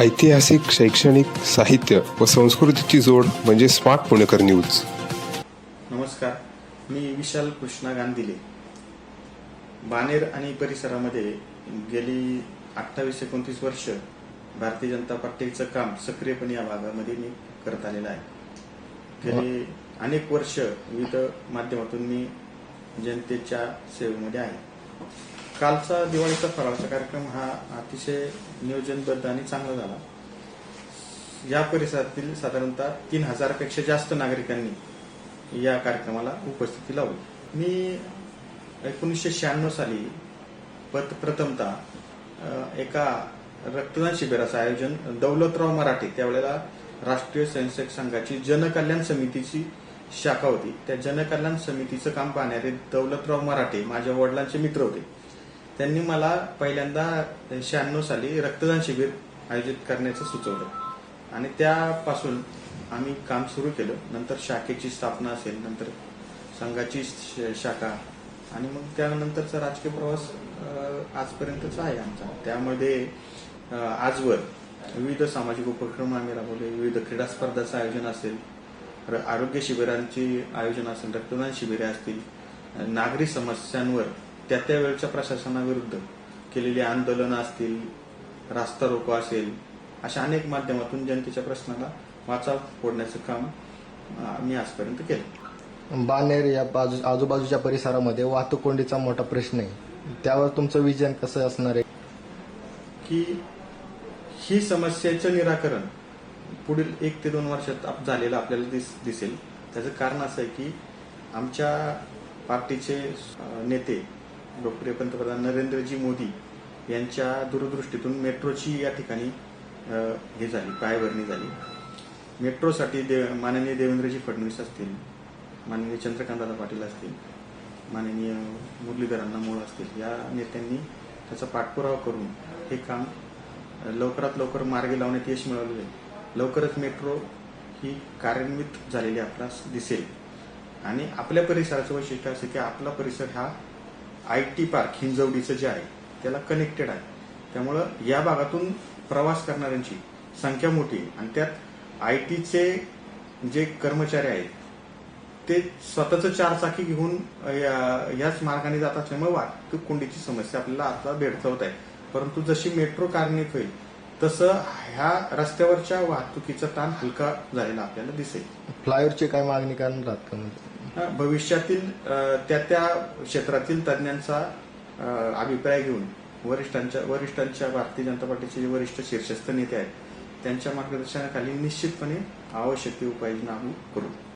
ऐतिहासिक शैक्षणिक साहित्य व संस्कृतीची जोड म्हणजे स्मार्ट पुणेकर न्यूज. नमस्कार. मी विशाल कृष्णा गांधीले. बानेर आणि परिसरामध्ये गेली अठ्ठावीस एकोणतीस वर्ष भारतीय जनता पार्टीचं काम सक्रियपणे या भागामध्ये मी करत आलेलं आहे. गेली अनेक वर्ष विविध माध्यमातून मी जनतेच्या सेवेमध्ये आहे. कालचा दिवाळीचा फराळाचा कार्यक्रम हा अतिशय नियोजनबद्ध आणि चांगला झाला. या परिसरातील साधारणतः तीन हजारपेक्षा जास्त नागरिकांनी या कार्यक्रमाला उपस्थिती लावली. मी एकोणीसशे शहाण्णव साली पत प्रथमतः एका रक्तदान शिबिराचं आयोजन दौलतराव मराठे त्यावेळेला राष्ट्रीय स्वयंसेवक संघाची जनकल्याण समितीची शाखा होती. त्या जनकल्याण समितीचं काम पाहणारे दौलतराव मराठे माझ्या वडिलांचे मित्र होते. त्यांनी मला पहिल्यांदा शहाण्णव साली रक्तदान शिबिर आयोजित करण्याचं सुचवलं. आणि त्यापासून आम्ही काम सुरू केलं. नंतर शाखेची स्थापना असेल नंतर संघाची श- शाखा. आणि मग त्यानंतरचा राजकीय प्रवास आजपर्यंतचा आहे आमचा. त्यामध्ये आजवर विविध सामाजिक उपक्रम आम्ही राबवले. विविध क्रीडा स्पर्धांचं आयोजन असेल. र- आरोग्य शिबिरांची आयोजन असेल. रक्तदान शिबिरे असतील. नागरी समस्यांवर त्या त्या वेळच्या प्रशासनाविरुद्ध केलेली आंदोलनं असतील रास्ता रोको असेल अशा अनेक माध्यमातून जनतेच्या प्रश्नाला वाचा फोडण्याचं काम मी आजपर्यंत केलं. बानेर या बाजू आजूबाजूच्या परिसरामध्ये वाहतूक कोंडीचा मोठा प्रश्न आहे. त्यावर तुमचं विजन कसं असणार आहे? की ही समस्येचं निराकरण पुढील एक ते दोन वर्षात आप- झालेलं आपल्याला दिस दिसेल. त्याचं कारण असं आहे की आमच्या पार्टीचे नेते लोकप्रिय पंतप्रधान नरेंद्रजी मोदी यांच्या दूरदृष्टीतून मेट्रोची या ठिकाणी हे झाली पायभरणी झाली. मेट्रोसाठी देव माननीय देवेंद्रजी फडणवीस असतील माननीय चंद्रकांतदादा पाटील असतील माननीय मुरलीधरांना मूळ असतील या नेत्यांनी त्याचा पाठपुरावा करून हे काम लवकरात लवकर मार्गी लावण्यात यश मिळवलेलं आहे लवकरच मेट्रो ही कार्यान्वित झालेली आपल्यास दिसेल. आणि आपल्या परिसराचं वैशिष्ट्य असं की आपला परिसर हा आय टी पार्क हिंजवडीचं जे आहे त्याला कनेक्टेड आहे. त्यामुळं या भागातून प्रवास करणाऱ्यांची संख्या मोठी आहे. आणि त्यात आय टीचे जे कर्मचारी आहेत ते स्वतःच चार चाकी घेऊन या- याच मार्गाने जात असल्यामुळे वाहतूक कोंडीची समस्या आपल्याला आता भेडसावत आहे. परंतु जशी मेट्रो कार्यान्वित होईल तसं ह्या रस्त्यावरच्या वाहतुकीचा ताण हलका झालेला आपल्याला दिसेल. फ्लायओव्हरची काय मागणी कारण राहत का म्हणजे भविष्यातील त्या त्या क्षेत्रातील तज्ज्ञांचा अभिप्राय घेऊन वरिष्ठांच्या वरिष्ठांच्या भारतीय जनता पार्टीचे जे वरिष्ठ शीर्षस्थ नेते आहेत त्यांच्या मार्गदर्शनाखाली निश्चितपणे आवश्यक ती उपाययोजना आम्ही करू.